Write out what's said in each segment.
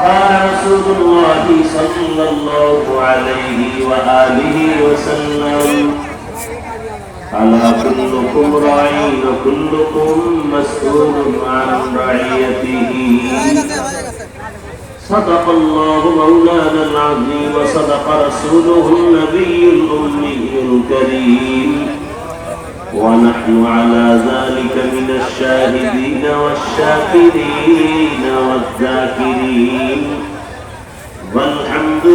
فقال رسول الله صلى الله عليه وآله وسلم ألا كلكم راعين كلكم مسؤول عن رعيته. صدق الله مولانا العظيم وصدق رسوله النبي الأمي الكريم. ونحن على ذلك من الشاهدين والشاكرين والذاكرين.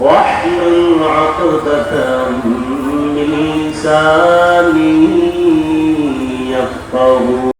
واحلل عقدة من لساني.